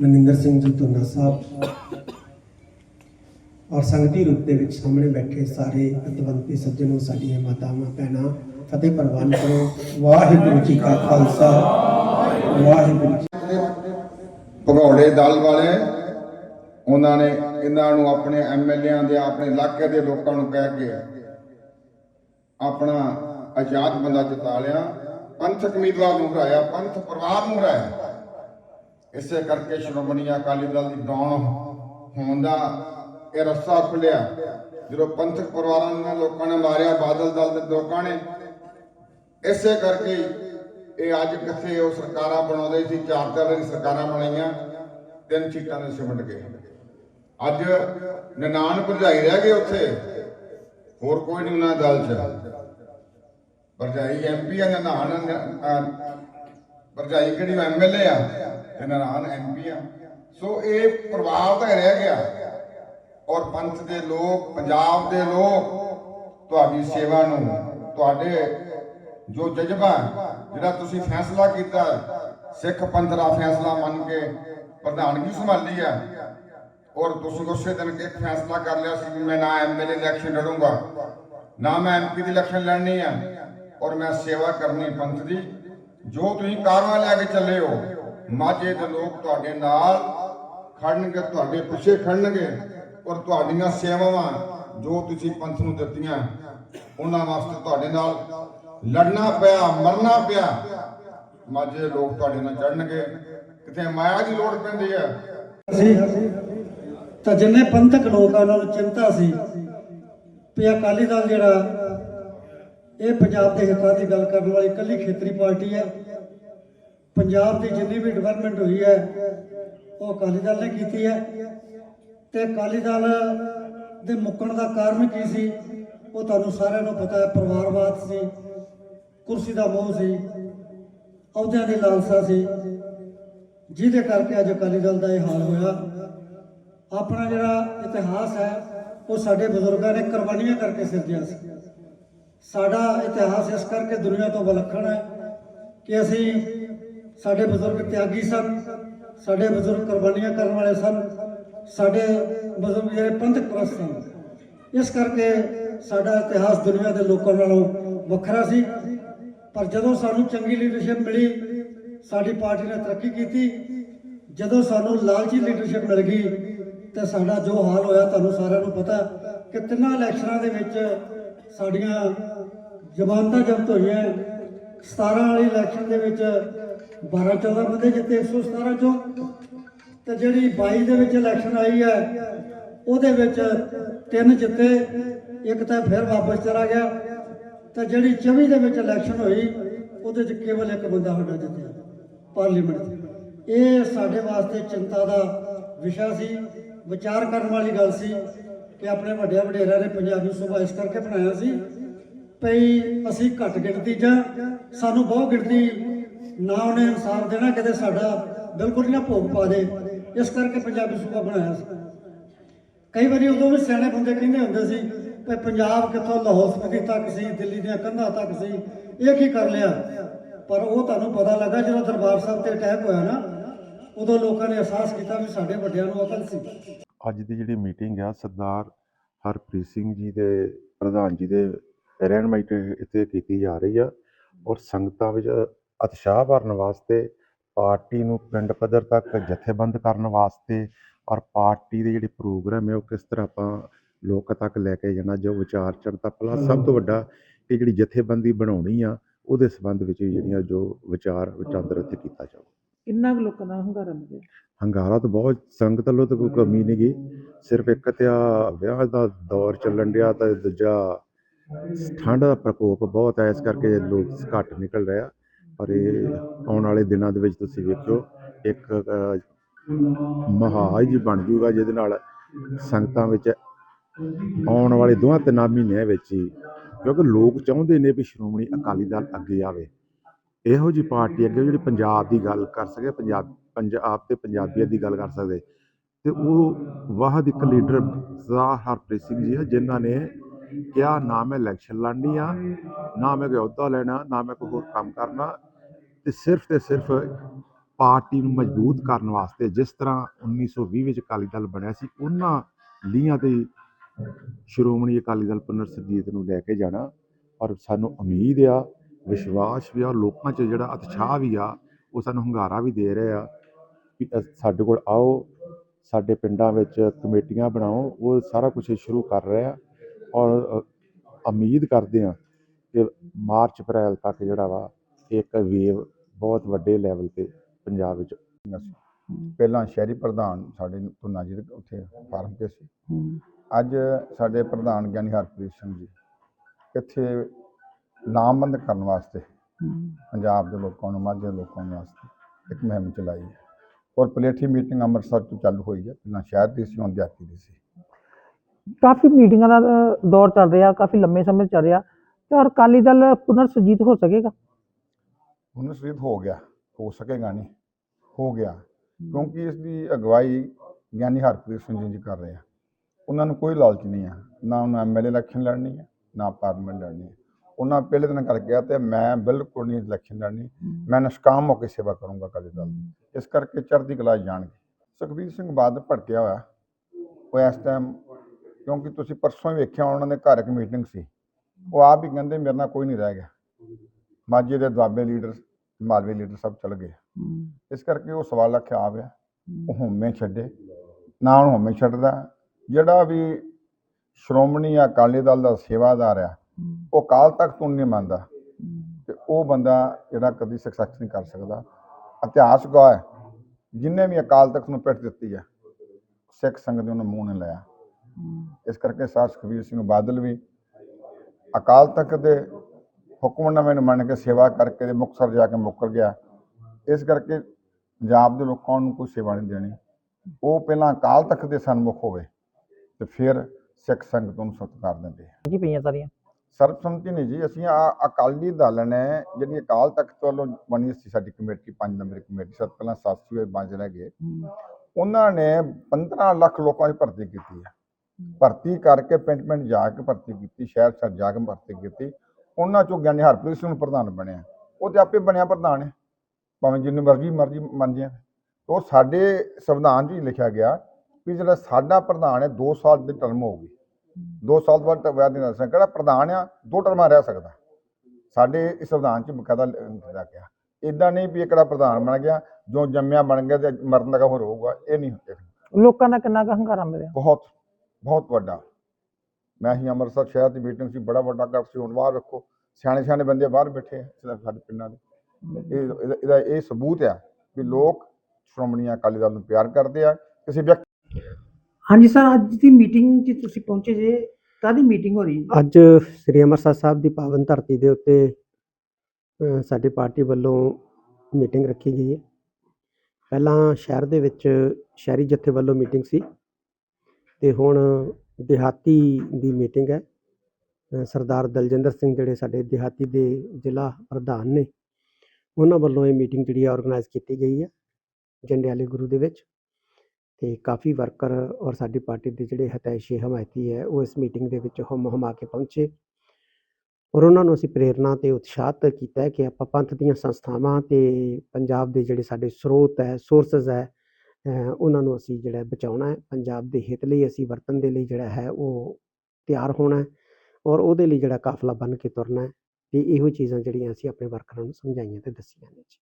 ਮਨਿੰਦਰ ਸਿੰਘ ਜੀ ਧੁੰਨਾ ਸਾਹਿਬ ਔਰ ਸੰਗਤੀ ਰੂਪ ਦੇ ਵਿੱਚ ਸਾਹਮਣੇ ਬੈਠੇ ਸਾਰੇ ਅਤਵੰਤੀ ਸੱਜਣੋ, ਸਾਡੀਆਂ ਮਾਤਾਵਾਂ, ਭੈਣਾਂ, ਫਤਿਹ ਪ੍ਰਵਾਨ ਕਰੋ। ਵਾਹਿਗੁਰੂ ਜੀ ਕਾ ਖਾਲਸਾ। ਵਾਹਿਗੁਰੂ ਜੀ ਭਗੌੜੇ ਦਲ ਵਾਲੇ, ਉਹਨਾਂ ਨੇ ਇਹਨਾਂ ਨੂੰ ਆਪਣੇ ਐਮਐਲਏਆਂ ਦੇ, ਆਪਣੇ ਇਲਾਕੇ ਦੇ ਲੋਕਾਂ ਨੂੰ ਕਹਿ ਕੇ ਆਪਣਾ ਆਜ਼ਾਦ ਬੰਦਾ ਜਿਤਾ ਲਿਆ। ਪੰਥਕ ਉਮੀਦਵਾਰ ਨੂੰ ਹਰਾਇਆ, ਪੰਥ ਪਰਿਵਾਰ ਨੂੰ ਹਰਾਇਆ। ਇਸੇ ਕਰਕੇ ਸ਼੍ਰੋਮਣੀ ਅਕਾਲੀ ਦਲ ਦੀ ਡਾਉਣ ਹੋਣ ਦਾ ਇਹ ਰਸਤਾ ਖੁੱਲਿਆ ਜਦੋਂ ਪੰਥਕ ਪਰਿਵਾਰਾਂ ਨੂੰ ਲੋਕਾਂ ਨੇ ਮਾਰਿਆ ਬਾਦਲ ਦਲ ਦੇ ਲੋਕਾਂ ਨੇ ਇਸੇ ਕਰਕੇ ਇਹ ਅੱਜ ਕਿੱਥੇ ਉਹ ਸਰਕਾਰਾਂ ਬਣਾਉਂਦੇ ਸੀ ਚਾਰ ਚਾਰ ਦੀ ਸਰਕਾਰਾਂ ਬਣਾਈਆਂ ਤਿੰਨ ਸੀਟਾਂ ਦੇ ਸਿਮਟ ਗਏ। ਅੱਜ ਨਨਾਣ ਭਰਜਾਈ ਰਹਿ ਗਏ ਉੱਥੇ ਹੋਰ ਕੋਈ ਨਹੀਂ ਉਹਨਾਂ ਦਲ 'ਚ। ਭਰਜਾਈ ਐਮਪੀ ਆ ਨਨਾਣ ਅਹ, ਭਰਜਾਈ ਕਿਹੜੀ ਐਮਐਲਏ ਆ ਤੇ ਨਨਾਣ ਐਮਪੀ ਆ। ਸੋ ਇਹ ਪ੍ਰਭਾਵ ਤਾਂ ਰਹਿ ਗਿਆ। ਔਰ ਪੰਥ ਦੇ ਲੋਕ, ਪੰਜਾਬ ਦੇ ਲੋਕ ਤੁਹਾਡੀ ਸੇਵਾ ਨੂੰ, ਤੁਹਾਡੇ ਜੋ ਜਜ਼ਬਾ ਜਿਹੜਾ ਤੁਸੀਂ ਫੈਸਲਾ ਕੀਤਾ ਸਿੱਖ ਪੰਥ ਦਾ ਫੈਸਲਾ ਮੰਨ ਕੇ ਪ੍ਰਧਾਨਗੀ ਸੰਭਾਲੀ ਹੈ। ਔਰ ਤੁਸੀਂ ਉਸੇ ਦਿਨ ਇੱਕ ਫੈਸਲਾ ਕਰ ਲਿਆ ਸੀ ਵੀ ਮੈਂ ਨਾ ਐਮਐਲਏ ਇਲੈਕਸ਼ਨ ਲੜੂੰਗਾ, ਨਾ ਮੈਂ ਐਮਪੀ ਦੀ ਇਲੈਕਸ਼ਨ ਲੜਨੀ ਆ ਔਰ ਮੈਂ ਸੇਵਾ ਕਰਨੀ ਪੰਥ ਦੀ। ਜੋ ਤੁਸੀਂ ਕਾਰਵਾ ਲੈ ਕੇ ਚੱਲੇ ਹੋ, ਮਾਝੇ ਦੇ ਲੋਕ ਤੁਹਾਡੇ ਨਾਲ ਖੜਨਗੇ, ਤੁਹਾਡੇ ਪਿੱਛੇ ਖੜਨਗੇ। ਔਰ ਤੁਹਾਡੀਆਂ ਸੇਵਾਵਾਂ ਜੋ ਤੁਸੀਂ ਪੰਥ ਨੂੰ ਦਿੱਤੀਆਂ, ਉਹਨਾਂ ਵਾਸਤੇ ਤੁਹਾਡੇ ਨਾਲ ਲੜਨਾ ਪਿਆ, ਮਰਨਾ ਪਿਆ। ਮਾਝੇ ਲੋਕ ਤੁਹਾਡੇ ਨਾਲ ਚੜਨਗੇ ਕਿਤੇ ਮਾਇਆ ਦੀ ਲੋੜ ਪੈਂਦੀ ਹੈ ਤਾਂ ਜਿੰਨੇ ਪੰਥਕ ਲੋਕਾਂ ਆ ਨੂੰ ਚਿੰਤਾ ਸੀ ਵੀ ਅਕਾਲੀ ਦਲ ਜਿਹੜਾ, ਇਹ ਪੰਜਾਬ ਦੇ ਹਿੱਤਾਂ ਦੀ ਗੱਲ ਕਰਨ ਵਾਲੀ ਇਕੱਲੀ ਖੇਤਰੀ ਪਾਰਟੀ ਹੈ ਪੰਜਾਬ ਦੀ ਜਿੰਨੀ ਵੀ ਡਿਵੈਲਪਮੈਂਟ ਹੋਈ ਹੈ, ਉਹ ਅਕਾਲੀ ਦਲ ਨੇ ਕੀਤੀ ਹੈ। ਤੇ ਅਕਾਲੀ ਦਲ ਦੇ ਮੁੱਕਣ ਦਾ ਕਾਰਨ ਕੀ ਸੀ? ਉਹ ਤੁਹਾਨੂੰ ਸਾਰਿਆਂ ਨੂੰ ਪਤਾ ਹੈ, ਪਰਿਵਾਰਵਾਦ ਸੀ, ਕੁਰਸੀ ਦਾ ਮੋਹ ਸੀ, ਅਹੁਦਿਆਂ ਦੀ ਲਾਲਸਾ ਸੀ। ਜਿਹਦੇ ਕਰਕੇ ਅੱਜ ਅਕਾਲੀ ਦਲ ਦਾ ਇਹ ਹਾਲ ਹੋਇਆ। ਆਪਣਾ ਜਿਹੜਾ ਇਤਿਹਾਸ ਹੈ, ਉਹ ਸਾਡੇ ਬਜ਼ੁਰਗਾਂ ਨੇ ਕੁਰਬਾਨੀਆਂ ਕਰਕੇ ਸਿਰਜਿਆ ਸੀ। ਸਾਡਾ ਇਤਿਹਾਸ ਇਸ ਕਰਕੇ ਦੁਨੀਆ ਤੋਂ ਵਿਲੱਖਣ ਹੈ ਕਿ ਅਸੀਂ ਸਾਡੇ ਬਜ਼ੁਰਗ ਤਿਆਗੀ ਸਨ, ਸਾਡੇ ਬਜ਼ੁਰਗ ਕੁਰਬਾਨੀਆਂ ਕਰਨ ਵਾਲੇ ਸਨ। ਸਾਡੇ ਬਜ਼ੁਰਗ ਜਿਹੜੇ ਪੰਥਕ ਪ੍ਰਸਤ ਹਨ ਇਸ ਕਰਕੇ ਸਾਡਾ ਇਤਿਹਾਸ ਦੁਨੀਆ ਦੇ ਲੋਕਾਂ ਨਾਲੋਂ ਵੱਖਰਾ ਸੀ। ਪਰ ਜਦੋਂ ਸਾਨੂੰ ਚੰਗੀ ਲੀਡਰਸ਼ਿਪ ਮਿਲੀ, ਸਾਡੀ ਪਾਰਟੀ ਨੇ ਤਰੱਕੀ ਕੀਤੀ। ਜਦੋਂ ਸਾਨੂੰ ਲਾਲਚੀ ਲੀਡਰਸ਼ਿਪ ਮਿਲ ਗਈ, ਤੇ ਸਾਡਾ ਜੋ ਹਾਲ ਹੋਇਆ ਤੁਹਾਨੂੰ ਸਾਰਿਆਂ ਨੂੰ ਪਤਾ ਕਿ ਤਿੰਨਾਂ ਇਲੈਕਸ਼ਨਾਂ ਦੇ ਵਿੱਚ ਸਾਡੀਆਂ ਜ਼ਮਾਨਤਾਂ ਜ਼ਬਤ ਹੋਈਆਂ। 17 ਵਾਲੀ ਇਲੈਕਸ਼ਨ ਦੇ ਵਿੱਚ 12 14 ਬੰਦੇ ਜਿੱਤੇ 117 ਚੋਂ ਤੇ ਜਿਹੜੀ 22 ਦੇ ਵਿੱਚ ਇਲੈਕਸ਼ਨ ਆਈ ਹੈ, ਉਹਦੇ ਵਿੱਚ ਤਿੰਨ ਜਿੱਤੇ, ਇੱਕ ਤਾਂ ਫਿਰ ਵਾਪਸ ਚਲਾ ਗਿਆ। ਤੇ ਜਿਹੜੀ 24 ਦੇ ਵਿੱਚ ਇਲੈਕਸ਼ਨ ਹੋਈ, ਉਹਦੇ 'ਚ ਕੇਵਲ ਇੱਕ ਬੰਦਾ ਸਾਡਾ ਜਿੱਤਿਆ ਪਾਰਲੀਮੈਂਟ 'ਚ ਇਹ ਸਾਡੇ ਵਾਸਤੇ ਚਿੰਤਾ ਦਾ ਵਿਸ਼ਾ ਸੀ। ਵਿਚਾਰ ਕਰਨ ਵਾਲੀ ਗੱਲ ਸੀ ਕਿ ਆਪਣੇ ਵੱਡਿਆਂ ਵਡੇਰਿਆਂ ਨੇ ਪੰਜਾਬੀ ਸੂਬਾ ਇਸ ਕਰਕੇ ਬਣਾਇਆ ਸੀ ਭਈ ਅਸੀਂ ਘੱਟ ਗਿਣਤੀ ਜਾਂ ਸਾਨੂੰ ਬਹੁਤ ਗਿਣਤੀ ਨਾ ਉਹਨੇ ਇਨਸਾਫ ਦੇਣਾ, ਕਿਤੇ ਸਾਡਾ ਬਿਲਕੁਲ ਹੀ ਨਾ ਭੋਗ ਪਾ ਦੇ। ਇਸ ਕਰਕੇ ਪੰਜਾਬੀ ਸੂਬਾ ਬਣਾਇਆ ਸੀ। ਕਈ ਵਾਰੀ ਉਦੋਂ ਵੀ ਸਿਆਣੇ ਬੰਦੇ ਕਹਿੰਦੇ ਹੁੰਦੇ ਸੀ ਕਿ ਪੰਜਾਬ ਕਿੱਥੋਂ ਲਾਹੌਰ ਸਪੀਤੀ ਤੱਕ ਸੀ, ਦਿੱਲੀ ਦੀਆਂ ਕੰਧਾਂ ਤੱਕ ਸੀ, ਇਹ ਕੀ ਕਰ ਲਿਆ? ਪਰ ਉਹ ਤੁਹਾਨੂੰ ਪਤਾ ਲੱਗਾ ਜਦੋਂ ਦਰਬਾਰ ਸਾਹਿਬ ਤੇ ਅਟੈਕ ਹੋਇਆ ਨਾ, ਉਦੋਂ ਲੋਕਾਂ ਨੇ ਅਹਿਸਾਸ ਕੀਤਾ ਵੀ ਸਾਡੇ ਵੱਡਿਆਂ ਨੂੰ ਅਕਲ ਸੀ। ਅੱਜ ਦੀ ਜਿਹੜੀ ਮੀਟਿੰਗ ਆ, ਸਰਦਾਰ ਹਰਪ੍ਰੀਤ ਸਿੰਘ ਜੀ ਦੇ, ਪ੍ਰਧਾਨ ਜੀ ਦੇ ਰਹਿਨਮਾਈ ਤੇ ਇੱਥੇ ਕੀਤੀ ਜਾ ਰਹੀ ਆ ਔਰ ਸੰਗਤਾਂ ਵਿੱਚ ਉਤਸ਼ਾਹ ਭਰਨ ਵਾਸਤੇ ਪਾਰਟੀ ਨੂੰ ਪਿੰਡ ਪੱਧਰ ਤੱਕ ਜਥੇਬੰਦ ਕਰਨ ਵਾਸਤੇ ਔਰ ਪਾਰਟੀ ਦੇ ਜਿਹੜੇ ਪ੍ਰੋਗਰਾਮ ਹੈ ਉਹ ਕਿਸ ਤਰ੍ਹਾਂ ਆਪਾਂ ਲੋਕਾਂ ਤੱਕ ਲੈ ਕੇ ਜਾਣਾ ਜੋ ਵਿਚਾਰ ਚੜਤਾ ਪਲੱਸ ਸਭ ਤੋਂ ਵੱਡਾ ਇਹ ਜਿਹੜੀ ਜਥੇਬੰਦੀ ਬਣਾਉਣੀ ਆ ਉਹਦੇ ਸੰਬੰਧ ਵਿੱਚ ਜਿਹੜੀਆਂ ਜੋ ਵਿਚਾਰ ਵਿਚਾਂਦਰ ਇੱਥੇ ਕੀਤਾ ਜਾਊ। ਕਿੰਨਾ ਕੁ ਲੋਕਾਂ ਦਾ ਹੰਗਾਰਾ ਮਿਲਿਆ? ਹੰਗਾਰਾ ਤਾਂ ਬਹੁਤ ਸੰਗਤ ਵੱਲੋਂ ਤਾਂ ਕੋਈ ਕਮੀ ਨਹੀਂ ਗਈ ਸਿਰਫ ਇੱਕ ਤੇ ਆ ਵਿਆਹ ਦਾ ਦੌਰ ਚੱਲਣ ਡਿਆ ਤਾਂ ਦੂਜਾ ਠੰਡ ਦਾ ਪ੍ਰਕੋਪ ਬਹੁਤ ਹੈ ਇਸ ਕਰਕੇ ਲੋਕ ਘੱਟ ਨਿਕਲ ਰਿਹਾ ਪਰ ਇਹ ਆਉਣ ਵਾਲੇ ਦਿਨਾਂ ਦੇ ਵਿੱਚ ਤੁਸੀਂ ਵੇਖਿਓ ਇੱਕ ਅ, ਮਹਾਜ ਹੀ ਬਣ ਜੂਗਾ ਜਿਹਦੇ ਨਾਲ ਸੰਗਤਾਂ ਵਿੱਚ ਆਉਣ ਵਾਲੇ ਦੋਹਾਂ ਤਿੰਨਾਂ ਮਹੀਨਿਆਂ ਵਿੱਚ ਹੀ ਕਿਉਂਕਿ ਲੋਕ ਚਾਹੁੰਦੇ ਨੇ ਵੀ ਸ਼੍ਰੋਮਣੀ ਅਕਾਲੀ ਦਲ ਅੱਗੇ ਆਵੇ। ਇਹੋ ਜੀ ਪਾਰਟੀ ਅੱਗੇ ਜਿਹੜੀ ਪੰਜਾਬ ਦੀ ਗੱਲ ਕਰ ਸਕੇ ਪੰਜਾਬ ਪੰਜਾਬ ਤੇ ਪੰਜਾਬੀਅਤ ਦੀ ਗੱਲ ਕਰ ਸਕਦੇ। ਤੇ ਉਹ ਵਾਹਦ ਇੱਕ ਲੀਡਰ ਸਰਦਾਰ ਹਰਪ੍ਰੀਤ ਸਿੰਘ ਜੀ ਹੈ ਜਿਨ੍ਹਾਂ ਨੇ ਕਿਹਾ ਨਾ ਮੈਂ ਇਲੈਕਸ਼ਨ ਲੜਨੀ ਆ ਨਾ ਮੈਂ ਕੋਈ ਅਹੁਦਾ ਲੈਣਾ ਨਾ ਮੈਂ ਕੋਈ ਹੋਰ ਕੰਮ ਕਰਨਾ ਤੇ ਸਿਰਫ ਤੇ ਸਿਰਫ ਪਾਰਟੀ ਨੂੰ ਮਜ਼ਬੂਤ ਕਰਨ ਵਾਸਤੇ ਜਿਸ ਤਰ੍ਹਾਂ 1920 ਵਿੱਚ ਅਕਾਲੀ ਦਲ ਬਣਿਆ ਸੀ, ਉਹਨਾਂ ਲੀਹਾਂ ਤੇ ਸ਼੍ਰੋਮਣੀ ਅਕਾਲੀ ਦਲ ਪੁਨਰ ਸੁਰਜੀਤ ਨੂੰ ਲੈ ਕੇ ਜਾਣਾ। ਔਰ ਸਾਨੂੰ ਉਮੀਦ ਆ, ਵਿਸ਼ਵਾਸ ਵੀ ਆ, ਲੋਕਾਂ 'ਚ ਜਿਹੜਾ ਉਤਸ਼ਾਹ ਵੀ ਆ, ਉਹ ਸਾਨੂੰ ਹੁੰਗਾਰਾ ਵੀ ਦੇ ਰਹੇ ਆ ਕਿ ਸਾਡੇ ਕੋਲ ਆਓ, ਸਾਡੇ ਪਿੰਡਾਂ ਵਿੱਚ ਕਮੇਟੀਆਂ ਬਣਾਓ, ਉਹ ਸਾਰਾ ਕੁਝ ਸ਼ੁਰੂ ਕਰ ਰਹੇ ਆ। ਔਰ ਉਮੀਦ ਕਰਦੇ ਆ ਕਿ ਮਾਰਚ, ਅਪ੍ਰੈਲ ਤੱਕ ਜਿਹੜਾ ਵਾ, ਇੱਕ ਵੇਵ ਬਹੁਤ ਵੱਡੇ ਲੈਵਲ ਤੇ ਪੰਜਾਬ ਵਿੱਚ ਅਸੀਂ ਪਹਿਲਾਂ ਸ਼ਹਿਰੀ ਪ੍ਰਧਾਨ ਸਾਡੇ ਧੁੰਨਾ ਜੀ ਦੇ ਉੱਥੇ ਫਾਰਮ ਤੇ ਸੀ। ਅੱਜ ਸਾਡੇ ਪ੍ਰਧਾਨ ਗਿਆਨੀ ਹਰਪ੍ਰੀਤ ਸਿੰਘ ਜੀ ਇੱਥੇ ਲਾਮਬੰਦ ਕਰਨ ਵਾਸਤੇ ਪੰਜਾਬ ਦੇ ਲੋਕਾਂ ਨੂੰ ਮਾਝੇ ਲੋਕਾਂ ਨੂੰ ਵਾਸਤੇ ਇੱਕ ਮੁਹਿੰਮ ਚਲਾਈ ਹੈ। ਔਰ ਪਲੇਠੀ ਮੀਟਿੰਗ ਅੰਮ੍ਰਿਤਸਰ ਤੋਂ ਚਾਲੂ ਹੋਈ ਹੈ। ਪਹਿਲਾਂ ਸ਼ਹਿਰ ਦੀ ਸੀ ਹੁਣ ਦਿਹਾਤੀ ਦੀ ਸੀ। ਕਾਫੀ ਮੀਟਿੰਗਾਂ ਦਾ ਦੌਰ ਚੱਲ ਰਿਹਾ ਕਾਫੀ ਲੰਮੇ ਸਮੇਂ ਚੱਲ ਰਿਹਾ। ਤੇ ਔਰ ਅਕਾਲੀ ਦਲ ਪੁਨਰ ਸੁਰਜੀਤ ਹੋ ਸਕੇਗਾ? ਹੁਣ ਸਰੀਤ ਹੋ ਗਿਆ ਹੋ ਸਕੇਗਾ ਨਹੀਂ ਹੋ ਗਿਆ। ਕਿਉਂਕਿ ਇਸ ਦੀ ਅਗਵਾਈ ਗਿਆਨੀ ਹਰਪ੍ਰੀਤ ਸਿੰਘ ਜੀ ਕਰ ਰਹੇ ਆ। ਉਹਨਾਂ ਨੂੰ ਕੋਈ ਲਾਲਚ ਨਹੀਂ ਆ ਨਾ ਉਹਨਾਂ ਐਮਐਲਏ ਇਲੈਕਸ਼ਨ ਲੜਨੀ ਹੈ ਨਾ ਪਾਰਲੀਮੈਂਟ ਲੜਨੀ ਹੈ ਉਹਨਾਂ ਪਹਿਲੇ ਦਿਨ ਕਰ ਗਿਆ ਤੇ ਮੈਂ ਬਿਲਕੁਲ ਨਹੀਂ ਇਲੈਕਸ਼ਨ ਲੜਨੀ ਮੈਂ ਨਿਸ਼ਕਾਮ ਹੋ ਕੇ ਸੇਵਾ ਕਰੂੰਗਾ ਅਕਾਲੀ ਦਲ ਦੀ। ਇਸ ਕਰਕੇ ਚੜ੍ਹਦੀ ਕਲਾ ਜਾਣਗੇ। ਸੁਖਬੀਰ ਸਿੰਘ ਬਾਦਲ ਭੜਕਿਆ ਹੋਇਆ ਉਹ ਇਸ ਟਾਈਮ ਕਿਉਂਕਿ ਤੁਸੀਂ ਪਰਸੋਂ ਹੀ ਵੇਖਿਆ ਉਹਨਾਂ ਦੇ ਘਰ ਇੱਕ ਮੀਟਿੰਗ ਸੀ। ਉਹ ਆਪ ਹੀ ਕਹਿੰਦੇ ਮੇਰੇ ਨਾਲ ਕੋਈ ਨਹੀਂ ਰਹਿ ਗਿਆ। ਮਾਝੇ ਦੇ ਦੁਆਬੇ ਲੀਡਰ ਮਾਲਵੇ ਲੀਡਰ ਸਭ ਚਲ ਗਏ। ਇਸ ਕਰਕੇ ਉਹ ਸਵਾਲ ਰੱਖਿਆ ਆ ਗਿਆ ਉਹ ਹਉਮੈ ਛੱਡੇ। ਨਾ ਉਹਨੂੰ ਹਉਮੈ ਛੱਡਦਾ। ਜਿਹੜਾ ਵੀ ਸ਼੍ਰੋਮਣੀ ਅਕਾਲੀ ਦਲ ਦਾ ਸੇਵਾਦਾਰ ਆ ਉਹ ਕਾਲ ਤੱਕ ਤੋਂ ਨਹੀਂ ਮੰਨਦਾ। ਤੇ ਉਹ ਬੰਦਾ ਜਿਹੜਾ ਕਦੀ ਸਕਸੈਸ ਨਹੀਂ ਕਰ ਸਕਦਾ। ਇਤਿਹਾਸ ਗਵਾਹ ਹੈ। ਜਿਨੇ ਵੀ ਅਕਾਲ ਤਖਤ ਨੂੰ ਪਿੱਠ ਦਿੱਤੀ ਹੈ ਸਿੱਖ ਸੰਗਤ ਨੇ ਉਹਨੂੰ ਮੂੰਹ ਨਹੀਂ ਲਾਇਆ। ਇਸ ਕਰਕੇ ਸਾਧ ਸੁਖਬੀਰ ਸਿੰਘ ਬਾਦਲ ਵੀ ਅਕਾਲ ਤਖਤ ਦੇ ਹੁਕਮਨਾਮੇ ਨੂੰ ਮੰਨ ਕੇ ਸੇਵਾ ਕਰਕੇ ਤੇ ਮੁਕਤਸਰ ਜਾ ਕੇ ਮੁੱਕਰ ਗਿਆ। ਇਸ ਕਰਕੇ ਪੰਜਾਬ ਦੇ ਲੋਕਾਂ ਨੂੰ ਕੋਈ ਸੇਵਾ ਨਹੀਂ ਦੇਣੀ। ਉਹ ਪਹਿਲਾਂ ਅਕਾਲ ਤਖਤ ਦੇ ਸਨਮੁਖ ਹੋਵੇ ਤੇ ਫਿਰ ਸਿੱਖ ਸੰਗਤ ਨੂੰ ਸਤਿਕਾਰ ਦਿੰਦੇ ਆ। ਜੀ ਪਈਆਂ ਸਾਰੀਆਂ? ਸਰਬਸੰਮਤੀ ਨਹੀਂ ਜੀ ਅਸੀਂ ਆ ਅਕਾਲੀ ਦਲ ਨੇ ਜਿਹੜੀ ਅਕਾਲ ਤਖਤ ਵੱਲੋਂ ਬਣੀ ਸੀ ਸਾਡੀ ਕਮੇਟੀ ਪੰਜ ਨੰਬਰ ਕਮੇਟੀ ਸਭ ਪਹਿਲਾਂ ਸਾਥੀ ਹੋਏ ਪੰਜ ਰਹਿ ਗਏ। ਉਹਨਾਂ ਨੇ 15 ਲੱਖ ਲੋਕਾਂ ਦੀ ਭਰਤੀ ਕੀਤੀ ਹੈ ਭਰਤੀ ਕਰਕੇ ਪਿੰਡ ਪਿੰਡ ਜਾ ਕੇ ਭਰਤੀ ਕੀਤੀ ਸ਼ਹਿਰ ਸ਼ਹਿਰ ਜਾ ਕੇ ਭਰਤੀ ਕੀਤੀ। ਉਹਨਾਂ ਚੋਂ ਗਿਆਨੀ ਹਰਪ੍ਰੀਤ ਸਿੰਘ ਪ੍ਰਧਾਨ ਬਣਿਆ। ਉਹ ਤੇ ਆਪੇ ਬਣਿਆ ਪ੍ਰਧਾਨ ਹੈ। ਭਾਵੇਂ ਜਿੰਨੀ ਮਰਜ਼ੀ ਮਰਜ਼ੀ ਮੰਨ ਜਾਣ। ਉਹ ਸਾਡੇ ਸੰਵਿਧਾਨ 'ਚ ਹੀ ਲਿਖਿਆ ਗਿਆ ਵੀ ਜਿਹੜਾ ਸਾਡਾ ਪ੍ਰਧਾਨ ਹੈ 2 ਸਾਲ ਦੀ ਟਰਮ ਹੋਊਗੀ। 2 ਸਾਲ ਤੋਂ ਬਾਅਦ ਤਾਂ ਵਿਆਹ ਨਹੀਂ ਰਹਿ ਸਕਦਾ ਕਿਹੜਾ ਪ੍ਰਧਾਨ ਆ ਦੋ ਟਰਮਾਂ ਰਹਿ ਸਕਦਾ। ਸਾਡੇ ਇਸ ਸੰਵਿਧਾਨ 'ਚ ਬਕਾਇਦਾ ਲਿਖਿਆ ਗਿਆ। ਇਦਾਂ ਨਹੀਂ ਵੀ ਇਹ ਕਿਹੜਾ ਪ੍ਰਧਾਨ ਬਣ ਗਿਆ ਜੋ ਜੰਮਿਆ ਬਣ ਗਿਆ ਤੇ ਮਰਨ ਦਾ ਹੋਰ ਹੋਊਗਾ ਇਹ ਨਹੀਂ ਹੁੰਦਾ। ਲੋਕਾਂ ਦਾ ਕਿੰਨਾ ਕੁ ਹੰਗਾਰਾ ਮਿਲਿਆ? ਬਹੁਤ ਬਹੁਤ ਵੱਡਾ। ਮੈਂ ਹੀ ਅੰਮ੍ਰਿਤਸਰ ਸ਼ਹਿਰ ਦੀ ਮੀਟਿੰਗ ਸੀ ਬੜਾ ਵੱਡਾ ਕੱਪ ਸੀ ਹੁਣ ਬਾਹਰ ਰੱਖੋ ਸਿਆਣੇ ਸਿਆਣੇ ਬੰਦੇ ਬਾਹਰ ਬੈਠੇ ਆ ਸਿਰਫ ਸਾਡੇ ਪਿੰਡਾਂ ਦੇ। ਇਹ ਇਹਦਾ- ਇਹ ਸਬੂਤ ਆ ਵੀ ਲੋਕ ਸ਼੍ਰੋਮਣੀ ਅਕਾਲੀ ਦਲ ਨੂੰ ਪਿਆਰ ਕਰਦੇ ਆ ਕਿਸੇ ਵਿਅਕਤੀ ਹਾਂਜੀ ਸਰ ਅੱਜ ਦੀ ਮੀਟਿੰਗ 'ਚ ਤੁਸੀਂ ਪਹੁੰਚੇ ਜੇ ਕਾਦੀ ਮੀਟਿੰਗ ਹੋ ਰਹੀ? ਅੱਜ ਸ੍ਰੀ ਅੰਮ੍ਰਿਤਸਰ ਸਾਹਿਬ ਦੀ ਪਾਵਨ ਧਰਤੀ ਦੇ ਉੱਤੇ ਸਾਡੀ ਪਾਰਟੀ ਵੱਲੋਂ ਮੀਟਿੰਗ ਰੱਖੀ ਗਈ ਹੈ। ਪਹਿਲਾਂ ਸ਼ਹਿਰ ਦੇ ਵਿੱਚ ਸ਼ਹਿਰੀ ਜਥੇ ਵੱਲੋਂ ਮੀਟਿੰਗ ਸੀ ਤੇ ਹੁਣ ਦਿਹਾਤੀ ਦੀ ਮੀਟਿੰਗ ਹੈ। ਸਰਦਾਰ ਦਲਜਿੰਦਰ ਸਿੰਘ ਜਿਹੜੇ ਸਾਡੇ ਦਿਹਾਤੀ ਦੇ ਜ਼ਿਲ੍ਹਾ ਪ੍ਰਧਾਨ ਨੇ, ਉਹਨਾਂ ਵੱਲੋਂ ਇਹ ਮੀਟਿੰਗ ਜਿਹੜੀ ਆਰਗੇਨਾਈਜ਼ ਕੀਤੀ ਗਈ ਹੈ ਜੰਡਿਆਲੇ ਗੁਰੂ ਦੇ ਵਿੱਚ ਤੇ ਕਾਫੀ ਵਰਕਰ ਔਰ ਸਾਡੀ ਪਾਰਟੀ ਦੇ ਜਿਹੜੇ ਹਤੈਸ਼ੀ ਹਮਾਇਤੀ ਹੈ, ਉਹ ਇਸ ਮੀਟਿੰਗ ਦੇ ਵਿੱਚ ਹਮ ਹਮਾ ਕੇ ਪਹੁੰਚੇ ਔਰ ਉਹਨਾਂ ਨੂੰ ਅਸੀਂ ਪ੍ਰੇਰਨਾ ਤੇ ਉਤਸ਼ਾਹਤ ਕੀਤਾ ਕਿ ਆਪਾਂ ਪੰਥ ਦੀਆਂ ਸੰਸਥਾਵਾਂ ਤੇ ਪੰਜਾਬ ਦੇ ਜਿਹੜੇ ਸਾਡੇ ਸਰੋਤ ਹੈ ਸੋਰਸਸ ਹੈ ਉਹਨਾਂ ਨੂੰ ਅਸੀਂ ਜਿਹੜਾ ਬਚਾਉਣਾ ਹੈ ਪੰਜਾਬ ਦੇ ਹਿੱਤ ਲਈ ਅਸੀਂ ਵਰਤਨ ਦੇ ਲਈ ਜਿਹੜਾ ਹੈ ਉਹ ਤਿਆਰ ਹੋਣਾ ਔਰ ਉਹਦੇ ਲਈ ਜਿਹੜਾ ਕਾਫਲਾ ਬਣ ਕੇ ਤੁਰਨਾ ਹੈ ਤੇ ਇਹੋ ਚੀਜ਼ਾਂ ਜਿਹੜੀਆਂ ਅਸੀਂ ਆਪਣੇ ਵਰਕਰਾਂ ਨੂੰ ਸਮਝਾਈਆਂ ਤੇ ਦੱਸੀਆਂ ਨੇ ਜੀ।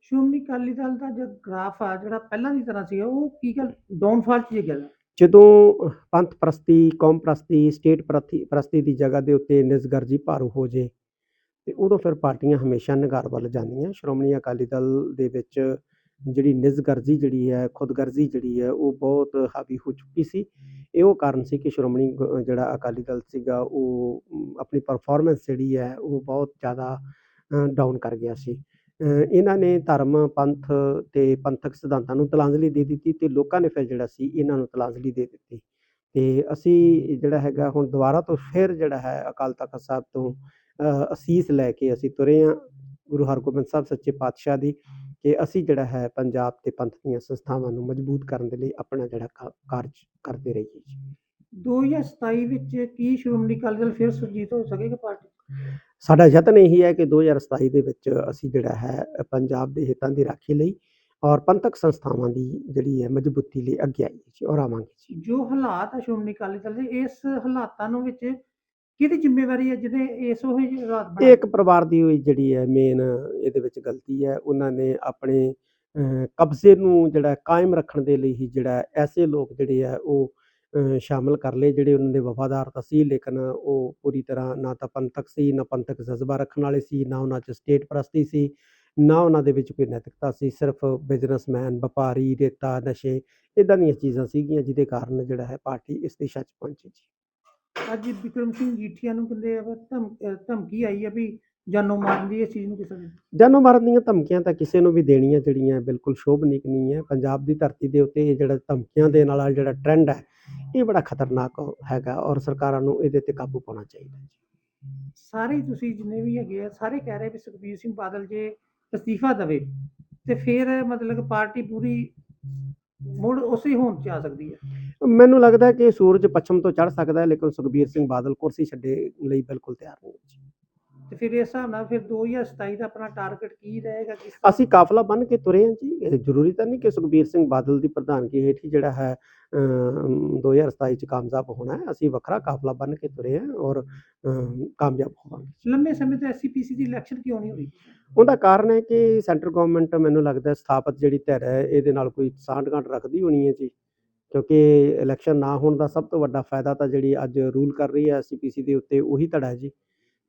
ਸ਼੍ਰੋਮਣੀ ਅਕਾਲੀ ਦਲ ਦਾ ਜੋ ਗ੍ਰਾਫ ਆ ਜਿਹੜਾ ਪਹਿਲਾਂ ਦੀ ਤਰ੍ਹਾਂ ਸੀ ਉਹ ਕੀ ਗੱਲ ਡਾਊਨਫਾਲ 'ਚ ਗਿਆ? ਜਦੋਂ ਪੰਥ ਪ੍ਰਸਤੀ ਕੌਮ ਪ੍ਰਸਤੀ ਸਟੇਟ ਪ੍ਰਸਤੀ ਦੀ ਜਗ੍ਹਾ ਦੇ ਉੱਤੇ ਨਿਸਗਰਜੀ ਭਾਰੂ ਹੋ ਜੇ ਤੇ ਉਦੋਂ ਫਿਰ ਪਾਰਟੀਆਂ ਹਮੇਸ਼ਾ ਨਿਗਾਰ ਵੱਲ ਜਾਂਦੀਆਂ। ਸ਼੍ਰੋਮਣੀ ਅਕਾਲੀ ਦਲ ਦੇ ਵਿੱਚ ਜਿਹੜੀ ਨਿਸਗਰਜੀ ਜਿਹੜੀ ਹੈ, ਖੁਦਗਰਜ਼ੀ ਜਿਹੜੀ ਹੈ, ਉਹ ਬਹੁਤ ਹਾਵੀ ਹੋ ਚੁੱਕੀ ਸੀ। ਇਹੋ ਕਾਰਨ ਸੀ ਕਿ ਸ਼੍ਰੋਮਣੀ ਜਿਹੜਾ ਅਕਾਲੀ ਦਲ ਸੀਗਾ, ਉਹ ਆਪਣੀ ਪਰਫਾਰਮੈਂਸ ਜਿਹੜੀ ਹੈ, ਉਹ ਬਹੁਤ ਜ਼ਿਆਦਾ ਡਾਊਨ ਕਰ ਗਿਆ ਸੀ। ਇਹਨਾਂ ਨੇ ਧਰਮ, ਪੰਥ ਤੇ ਪੰਥਕ ਸਿਧਾਂਤਾਂ ਨੂੰ ਤਲਾਂਜਲੀ ਦੇ ਦਿੱਤੀ ਤੇ ਲੋਕਾਂ ਨੇ ਫਿਰ ਜਿਹੜਾ ਸੀ, ਇਹਨਾਂ ਨੂੰ ਤਲਾਂਜਲੀ ਦੇ ਦਿੱਤੀ। ਤੇ ਅਸੀਂ ਜਿਹੜਾ ਹੈਗਾ, ਹੁਣ ਦੁਬਾਰਾ ਤੋਂ ਫਿਰ ਜਿਹੜਾ ਹੈ, ਅਕਾਲ ਤਖਤ ਸਾਹਿਬ ਤੋਂ ਅਸੀਸ ਲੈ ਕੇ ਅਸੀਂ ਤੁਰੇ ਹਾਂ। ਗੁਰੂ ਹਰਗੋਬਿੰਦ ਸਾਹਿਬ ਸੱਚੇ ਪਾਤਸ਼ਾਹ ਦੀ। ਕਿ ਅਸੀਂ ਜਿਹੜਾ ਹੈ ਪੰਜਾਬ ਤੇ ਪੰਥ ਦੀਆਂ ਸੰਸਥਾਵਾਂ ਨੂੰ ਮਜ਼ਬੂਤ ਕਰਨ ਦੇ ਲਈ ਆਪਣਾ ਜਿਹੜਾ ਕਾਰਜ ਕਰਦੇ ਰਹੀਏ ਜੀ। 2027 ਵਿੱਚ ਕੀ ਸ਼੍ਰੋਮਣੀ ਅਕਾਲੀ ਦਲ ਫਿਰ ਸੁਰਜੀਤ ਹੋ ਸਕੇਗਾ ਪਾਰਟੀ? ਸਾਡਾ ਯਤਨ ਇਹੀ ਹੈ ਕਿ 2027 ਦੇ ਵਿੱਚ ਅਸੀਂ ਜਿਹੜਾ ਹੈ ਪੰਜਾਬ ਦੇ ਹਿੱਤਾਂ ਦੀ ਰਾਖੀ ਲਈ ਔਰ ਪੰਥਕ ਸੰਸਥਾਵਾਂ ਦੀ ਜਿਹੜੀ ਹੈ ਮਜ਼ਬੂਤੀ ਲਈ ਅੱਗੇ ਆਈਏ ਜੀ ਔਰ ਆਵਾਂਗੇ ਜੀ। ਜੋ ਹਾਲਾਤ ਆ ਸ਼੍ਰੋਮਣੀ ਅਕਾਲੀ ਦਲ ਦੇ ਇਸ ਹਾਲਾਤਾਂ ਨੂੰ ਵਿੱਚ ਕਿਹਦੀ ਜ਼ਿੰਮੇਵਾਰੀ ਹੈ ਜਿਹਦੇ ਇਸ ਉਹ ਜਿਹੇ ਇਹ ਬਣੇ ਇੱਕ ਪਰਿਵਾਰ ਦੀ ਹੋਈ ਜਿਹੜੀ ਹੈ ਮੇਨ ਇਹਦੇ ਵਿੱਚ ਗਲਤੀ ਹੈ। ਉਹਨਾਂ ਨੇ ਆਪਣੇ ਅਹ, ਕਬਜ਼ੇ ਨੂੰ ਜਿਹੜਾ ਕਾਇਮ ਰੱਖਣ ਦੇ ਲਈ ਹੀ ਜਿਹੜਾ ਐਸੇ ਲੋਕ ਜਿਹੜੇ ਆ ਉਹ ਅਹ, ਸ਼ਾਮਲ ਕਰ ਲਏ ਜਿਹੜੇ ਉਹਨਾਂ ਦੇ ਵਫਾਦਾਰ ਤਾਂ ਸੀ ਲੇਕਿਨ ਉਹ ਪੂਰੀ ਤਰ੍ਹਾਂ ਨਾ ਤਾਂ ਪੰਥਕ ਸੀ ਨਾ ਪੰਥਕ ਜਜ਼ਬਾ ਰੱਖਣ ਵਾਲੇ ਸੀ ਨਾ ਉਹਨਾਂ 'ਚ ਸਟੇਟ ਪ੍ਰਸਤੀ ਸੀ ਨਾ ਉਹਨਾਂ ਦੇ ਵਿੱਚ ਕੋਈ ਨੈਤਿਕਤਾ ਸੀ ਸਿਰਫ ਬਿਜ਼ਨਸਮੈਨ ਵਪਾਰੀ ਰੇਤਾ ਨਸ਼ੇ ਇਦਾਂ ਦੀਆਂ ਚੀਜ਼ਾਂ ਸੀਗੀਆਂ ਜਿਹਦੇ ਕਾਰਨ ਜਿਹੜਾ ਹੈ ਪਾਰਟੀ ਇਸ ਦਿਸ਼ਾ 'ਚ ਪਹੁੰਚੀ ਜੀ। ਅੱਜ ਵਿਕਰਮ ਸਿੰਘ ਜੀਠੀਆ ਨੂੰ ਕਹਿੰਦੇ ਆ ਵੀ ਧਮ- ਅਹ ਧਮਕੀ ਆਈ ਹੈ ਵੀ ਜਾਨੋਂ ਮਾਰਨ ਦੀ ਇਸ ਚੀਜ਼ ਨੂੰ ਕਿਸੇ ਨੇ। ਜਾਨੋਂ ਮਾਰਨ ਦੀਆਂ ਧਮਕੀਆਂ ਤਾਂ ਕਿਸੇ ਨੂੰ ਵੀ ਦੇਣੀਆਂ ਜਿਹੜੀਆਂ ਬਿਲਕੁਲ ਸ਼ੋਭਨੀਕ ਨਹੀਂ ਹੈ। ਪੰਜਾਬ ਦੀ ਧਰਤੀ ਦੇ ਉੱਤੇ ਇਹ ਜਿਹੜਾ ਧਮਕੀਆਂ ਦੇ ਨਾਲ ਜਿਹੜਾ ਟ੍ਰੈਂਡ ਹੈ ਇਹ ਬੜਾ ਖਤਰਨਾਕ ਹੈਗਾ ਔਰ ਸਰਕਾਰਾਂ ਨੂੰ ਇਹਦੇ ਤੇ ਕਾਬੂ ਪਾਉਣਾ ਚਾਹੀਦਾ ਸਾਰੇ ਹੀ ਤੁਸੀਂ ਜਿੰਨੇ ਵੀ ਹੈਗੇ ਆ ਸਾਰੇ ਕਹਿ ਰਹੇ ਵੀ ਸੁਖਬੀਰ ਸਿੰਘ ਬਾਦਲ ਜੇ ਅਸਤੀਫਾ ਦੇਵੇ ਤੇ ਫਿਰ ਮਤਲਬ ਕਿ ਪਾਰਟੀ ਪੂਰੀ ਮੁੜ ਉਸੇ ਹੋਂਦ ਚ ਆ ਸਕਦੀ ਹੈ। ਮੈਨੂੰ ਲੱਗਦਾ ਹੈ ਕਿ ਸੂਰਜ ਪੱਛਮ ਤੋਂ ਚੜ੍ਹ ਸਕਦਾ ਹੈ, ਲੇਕਿਨ ਸੁਖਬੀਰ ਸਿੰਘ ਬਾਦਲ ਕੁਰਸੀ ਛੱਡੇ ਲਈ ਬਿਲਕੁਲ ਤਿਆਰ ਨਹੀਂ ਹੈ ਜੀ। ਤੇ ਫਿਰ ਇਸ ਹਿਸਾਬ ਨਾਲ ਫਿਰ 2027 ਦਾ ਆਪਣਾ ਟਾਰਗੇਟ ਕੀ ਰਹੇਗਾ ਕਿਸ? ਅਸੀਂ ਕਾਫਲਾ ਬਣ ਕੇ ਤੁਰੇ ਹਾਂ ਜੀ। ਇਹ ਜ਼ਰੂਰੀ ਤਾਂ ਨਹੀਂ ਕਿ ਸੁਖਬੀਰ ਸਿੰਘ ਬਾਦਲ ਦੀ ਪ੍ਰਧਾਨਗੀ ਹੇਠ ਹੀ ਜਿਹੜਾ ਹੈ ਅਮ, 2027 ਚ ਕਾਮਯਾਬ ਹੋਣਾ ਹੈ। ਅਸੀਂ ਵੱਖਰਾ ਕਾਫਲਾ ਬਣ ਕੇ ਤੁਰੇ ਹਾਂ ਔਰ ਕਾਮਯਾਬ ਹੋਵਾਂਗੇ। ਲੰਮੇ ਸਮੇਂ ਤੋਂ ਐਸਸੀਪੀਸੀ ਦੀ ਇਲੈਕਸ਼ਨ ਕਿਉਂ ਨਹੀਂ ਹੋਈ? ਉਹਦਾ ਕਾਰਨ ਹੈ ਕਿ ਸੈਂਟਰ ਗਵਰਨਮੈਂਟ ਮੈਨੂੰ ਲੱਗਦਾ ਸਥਾਪਿਤ ਜਿਹੜੀ ਧਿਰ ਹੈ ਇਹਦੇ ਨਾਲ ਕੋਈ ਸਾਂਠ ਗਾਂਠ ਰੱਖਦੀ ਹੋਣੀ ਹੈ ਜੀ। ਕਿਉਂਕਿ ਇਲੈਕਸ਼ਨ ਨਾ ਹੋਣ ਦਾ ਸਭ ਤੋਂ ਵੱਡਾ ਫਾਇਦਾ ਤਾਂ ਜਿਹੜੀ ਅੱਜ ਰੂਲ ਕਰ ਰਹੀ ਹੈ ਸੀਪੀਸੀ ਦੇ ਉੱਤੇ ਉਹੀ ਧੜਾ ਹੈ ਜੀ।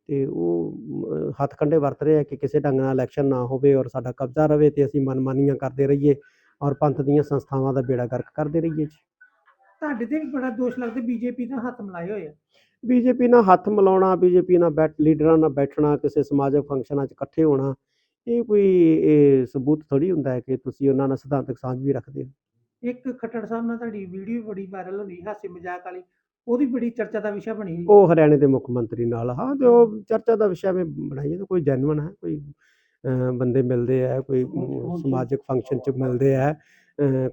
ਤੇ ਉਹ ਹੱਥ ਕੰਡੇ ਵਰਤ ਰਹੇ ਆ ਕਿ ਕਿਸੇ ਢੰਗ ਨਾਲ ਇਲੈਕਸ਼ਨ ਨਾ ਹੋਵੇ ਔਰ ਸਾਡਾ ਕਬਜ਼ਾ ਰਵੇ ਤੇ ਅਸੀਂ ਮਨਮਾਨੀਆਂ ਕਰਦੇ ਰਹੀਏ ਔਰ ਪੰਥ ਦੀਆਂ ਸੰਸਥਾਵਾਂ ਦਾ ਬੇੜਾ ਗਰਕ ਕਰਦੇ ਰਹੀਏ ਜੀ। ਤੁਹਾਡੇ ਤੇ ਵੀ ਬੜਾ ਦੋਸ਼ ਲੱਗਦਾ ਬੀਜੇਪੀ ਨਾਲ ਹੱਥ ਮਿਲਾਏ ਹੋਏ ਆ। ਬੀਜੇਪੀ ਨਾਲ ਹੱਥ ਮਿਲਾਉਣਾ ਬੀਜੇਪੀ ਨਾਲ ਬੈਠ ਲੀਡਰਾਂ ਨਾਲ ਬੈਠਣਾ ਕਿਸੇ ਸਮਾਜਿਕ ਫੰਕਸ਼ਨਾਂ 'ਚ ਇਕੱਠੇ ਹੋਣਾ ਇਹ ਕੋਈ ਇਹ ਸਬੂਤ ਥੋੜੀ ਹੁੰਦਾ ਹੈ ਕਿ ਤੁਸੀਂ ਉਹਨਾਂ ਨਾਲ ਸਿਧਾਂਤਕ ਸਾਂਝ ਵੀ ਰੱਖਦੇ ਹੋ। ਇੱਕ ਖੱਟੜ ਸਾਹਿਬ ਨਾਲ ਤੁਹਾਡੀ ਵੀਡੀਓ ਬੜੀ ਵਾਇਰਲ ਹੋਣੀ ਹਾਸੇ ਮਜ਼ਾਕ ਵਾਲੀ। ਉਹਦੀ ਬੜੀ ਚਰਚਾ ਦਾ ਵਿਸ਼ਾ ਬਣੀ ਹੋਈ। ਉਹ ਹਰਿਆਣੇ ਦੇ ਮੁੱਖ ਮੰਤਰੀ ਨਾਲ ਹਾਂ ਜੋ ਚਰਚਾ ਦਾ ਵਿਸ਼ਾ ਮੈਂ ਬਣਾਈਏ ਤਾਂ ਕੋਈ ਜੈਨੂਇਨ ਹੈ ਕੋਈ ਬੰਦੇ ਮਿਲਦੇ ਆ ਕੋਈ ਸਮਾਜਿਕ ਫੰਕਸ਼ਨ 'ਚ ਮਿਲਦੇ ਆ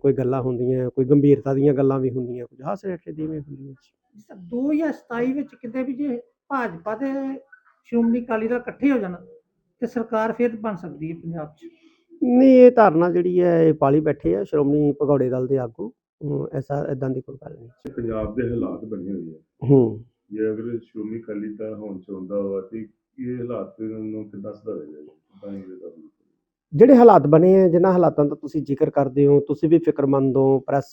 ਕੋਈ ਗੱਲਾਂ ਹੁੰਦੀਆਂ ਕੋਈ ਗੰਭੀਰਤਾ ਦੀਆਂ ਗੱਲਾਂ ਵੀ ਹੁੰਦੀਆਂ ਕੁਝ ਹਾਸੇ ਰੇਟੇ ਦੀਆਂ ਵੀ ਹੁੰਦੀਆਂ ਜੀ। ਜਿਸ ਤਰ੍ਹਾਂ 2027 ਵਿੱਚ ਕਿਤੇ ਵੀ ਜੇ ਭਾਜਪਾ ਤੇ ਸ਼੍ਰੋਮਣੀ ਅਕਾਲੀ ਦਲ ਇਕੱਠੇ ਹੋ ਜਾਣ ਤੇ ਸਰਕਾਰ ਫਿਰ ਬਣ ਸਕਦੀ ਹੈ ਪੰਜਾਬ 'ਚ ਨਹੀਂ ਇਹ ਧਾਰਨਾ ਜਿਹੜੀ ਹੈ ਇਹ ਪਾਲੀ ਬੈਠੇ ਆ ਸ਼੍ਰੋਮਣੀ ਭਗੌੜੇ ਦਲ ਦੇ ਆਗੂ ਅਮ, ਐਸਾ ਇਦਾਂ ਦੀ ਕੋਈ ਗੱਲ ਨਹੀਂ। ਪੰਜਾਬ ਦੇ ਹਾਲਾਤ ਬਣੇ ਹੋਏ ਆ। ਹੂੰ। ਜੇ ਅਗਰ ਸ਼੍ਰੋਮਣੀ ਅਕਾਲੀ ਦਲ ਹੁਣ ਚਾਹੁੰਦਾ ਵਾ ਤੇ ਇਹ ਹਾਲਾਤ ਨੂੰ ਕਿੱਦਾਂ ਸੁਧਾਰੇਗਾ ਜੀ ਤਾਂ ਹੀ ਇਹ ਜਿਹੜੇ ਹਾਲਾਤ ਬਣੇ ਆ ਜਿਨ੍ਹਾਂ ਹਾਲਾਤਾਂ ਦਾ ਤੁਸੀਂ ਜ਼ਿਕਰ ਕਰਦੇ ਹੋ ਤੁਸੀਂ ਵੀ ਫਿਕਰਮੰਦ ਹੋ ਪ੍ਰੈਸ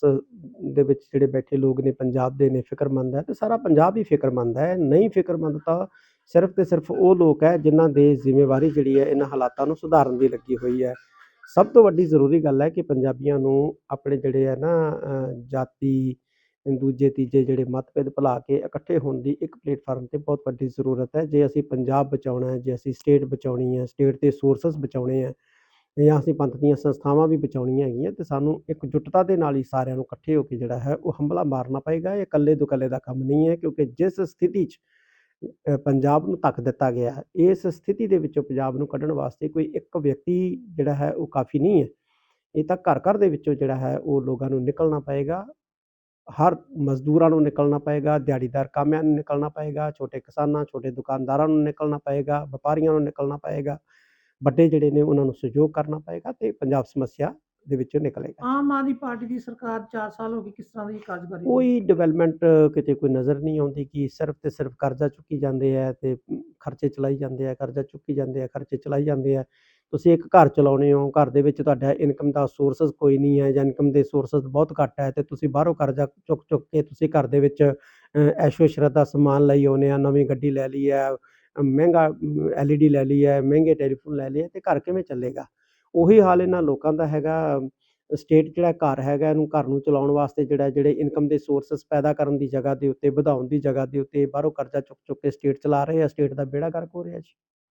ਦੇ ਵਿੱਚ ਜਿਹੜੇ ਬੈਠੇ ਲੋਕ ਨੇ ਪੰਜਾਬ ਦੇ ਨੇ ਫਿਕਰਮੰਦ ਹੈ ਤੇ ਸਾਰਾ ਪੰਜਾਬ ਹੀ ਫਿਕਰਮੰਦ ਹੈ। ਨਹੀਂ ਫਿਕਰਮੰਦ ਤਾਂ ਸਿਰਫ ਤੇ ਸਿਰਫ ਉਹ ਲੋਕ ਹੈ ਜਿਨ੍ਹਾਂ ਦੇ ਜ਼ਿੰਮੇਵਾਰੀ ਜਿਹੜੀ ਹੈ ਇਹਨਾਂ ਹਾਲਾਤਾਂ ਨੂੰ ਸੁਧਾਰਨ ਦੀ ਲੱਗੀ ਹੋਈ ਹੈ। ਸਭ ਤੋਂ ਵੱਡੀ ਜ਼ਰੂਰੀ ਗੱਲ ਹੈ ਕਿ ਪੰਜਾਬੀਆਂ ਨੂੰ ਆਪਣੇ ਜਿਹੜੇ ਹੈ ਨਾ ਜਾਤੀ ਦੂਜੇ, ਤੀਜੇ ਜਿਹੜੇ ਮਤਭੇਦ ਭੁਲਾ ਕੇ ਇਕੱਠੇ ਹੋਣ ਦੀ ਇੱਕ ਪਲੇਟਫਾਰਮ ਤੇ ਬਹੁਤ ਵੱਡੀ ਜ਼ਰੂਰਤ ਹੈ। ਜੇ ਅਸੀਂ ਪੰਜਾਬ ਬਚਾਉਣਾ ਹੈ, ਜੇ ਅਸੀਂ ਸਟੇਟ ਬਚਾਉਣੀ ਹੈ, ਸਟੇਟ ਦੇ ਸੋਰਸਸ ਬਚਾਉਣੇ ਹੈ ਜਾਂ ਅਸੀਂ ਪੰਥ ਦੀਆਂ ਸੰਸਥਾਵਾਂ ਵੀ ਬਚਾਉਣੀਆਂ ਹੈਗੀਆਂ, ਤੇ ਸਾਨੂੰ ਇੱਕਜੁੱਟਤਾ ਦੇ ਨਾਲ ਹੀ ਸਾਰਿਆਂ ਨੂੰ ਇਕੱਠੇ ਹੋ ਕੇ ਜਿਹੜਾ ਹੈ ਉਹ ਹੰਬਲਾ ਮਾਰਨਾ ਪਏਗਾ। ਇਹ ਇਕੱਲੇ ਦੁਕੱਲੇ ਦਾ ਕੰਮ ਨਹੀਂ ਹੈ ਕਿਉਂਕਿ ਜਿਸ ਸਥਿਤੀ 'ਚ ਪੰਜਾਬ ਨੂੰ ਧੱਕ ਦਿੱਤਾ ਗਿਆ ਇਸ ਸਥਿਤੀ ਦੇ ਵਿੱਚੋਂ ਪੰਜਾਬ ਨੂੰ ਕੱਢਣ ਵਾਸਤੇ ਕੋਈ ਇੱਕ ਵਿਅਕਤੀ ਜਿਹੜਾ ਹੈ ਉਹ ਕਾਫੀ ਨਹੀਂ ਹੈ। ਇਹ ਤਾਂ ਘਰ ਘਰ ਦੇ ਵਿੱਚੋਂ ਜਿਹੜਾ ਹੈ ਉਹ ਲੋਕਾਂ ਨੂੰ ਨਿਕਲਣਾ ਪਏਗਾ। ਹਰ ਮਜ਼ਦੂਰਾਂ ਨੂੰ ਨਿਕਲਣਾ ਪਏਗਾ, ਦਿਹਾੜੀਦਾਰ ਕਾਮਿਆਂ ਨੂੰ ਨਿਕਲਣਾ ਪਏਗਾ, ਛੋਟੇ ਕਿਸਾਨਾਂ, ਛੋਟੇ ਦੁਕਾਨਦਾਰਾਂ ਨੂੰ ਨਿਕਲਣਾ ਪਏਗਾ, ਵਪਾਰੀਆਂ ਨੂੰ ਨਿਕਲਣਾ ਪਏਗਾ। ਵੱਡੇ ਜਿਹੜੇ ਨੇ ਉਹਨਾਂ ਨੂੰ ਸਹਿਯੋਗ ਕਰਨਾ ਪਏਗਾ ਤੇ ਪੰਜਾਬ ਸਮੱਸਿਆ ਦੇ ਵਿੱਚੋਂ ਨਿਕਲੇਗਾ। ਆਮ ਆਦਮੀ ਪਾਰਟੀ ਦੀ ਸਰਕਾਰ 4 ਸਾਲ ਹੋ ਗਏ ਕਿਸ ਤਰ੍ਹਾਂ ਦੀ ਕਾਰਜ ਕਰ ਰਹੀ ਹੈ ਕੋਈ ਡਿਵੈਲਪਮੈਂਟ ਕਿਤੇ ਕੋਈ ਨਜ਼ਰ ਨਹੀਂ ਆਉਂਦੀ ਕਿ ਸਿਰਫ ਤੇ ਸਿਰਫ ਕਰਜ਼ਾ ਚੁੱਕੀ ਜਾਂਦੇ ਆ ਤੇ ਖਰਚੇ ਚਲਾਈ ਜਾਂਦੇ ਆ ਕਰਜ਼ਾ ਚੁੱਕੀ ਜਾਂਦੇ ਆ ਖਰਚੇ ਚਲਾਈ ਜਾਂਦੇ ਆ। ਤੁਸੀਂ ਇੱਕ ਘਰ ਚਲਾਉਣੇ ਹੋ ਘਰ ਦੇ ਵਿੱਚ ਤੁਹਾਡਾ ਇਨਕਮ ਦਾ ਸੋਰਸਸ ਕੋਈ ਨਹੀਂ ਹੈ ਜਾਂ ਇਨਕਮ ਦੇ ਸੋਰਸਸ ਬਹੁਤ ਘੱਟ ਹੈ ਤੇ ਤੁਸੀਂ ਬਾਹਰੋਂ ਕਰਜ਼ਾ ਚੁੱਕ ਚੁੱਕ ਕੇ ਤੁਸੀਂ ਘਰ ਦੇ ਵਿੱਚ ਐਸ਼ੋ ਇਸ਼ਰਤ ਦਾ ਸਮਾਨ ਲਈ ਆਉਂਦੇ ਆ ਨਵੀਂ ਗੱਡੀ ਲੈ ਲਈ ਹੈ ਮਹਿੰਗਾ ਐਲਈਡੀ ਲੈ ਲਈ ਹੈ ਮਹਿੰਗੇ ਟੈਲੀਫੋਨ ਲੈ ਲਏ ਤੇ ਘਰ ਕਿਵੇਂ ਚੱਲੇਗਾ? ਉਹੀ ਹਾਲ ਇਹਨਾਂ ਲੋਕਾਂ ਦਾ ਹੈਗਾ ਸਟੇਟ ਜਿਹੜਾ ਘਰ ਹੈਗਾ ਇਹਨੂੰ ਘਰ ਨੂੰ ਚਲਾਉਣ ਵਾਸਤੇ ਜਿਹੜਾ, ਜਿਹੜੇ ਇਨਕਮ ਦੇ ਸੋਰਸਸ ਪੈਦਾ ਕਰਨ ਦੀ ਜਗ੍ਹਾ ਦੇ ਉੱਤੇ, ਵਧਾਉਣ ਦੀ ਜਗ੍ਹਾ ਦੇ ਉੱਤੇ ਬਾਹਰੋਂ ਕਰਜ਼ਾ ਚੁੱਕ ਚੁੱਕ ਕੇ ਸਟੇਟ ਚਲਾ ਰਹੇ ਆ ਸਟੇਟ ਦਾ ਬੇੜਾ ਗਰਕ ਹੋ ਰਿਹਾ ਜੀ।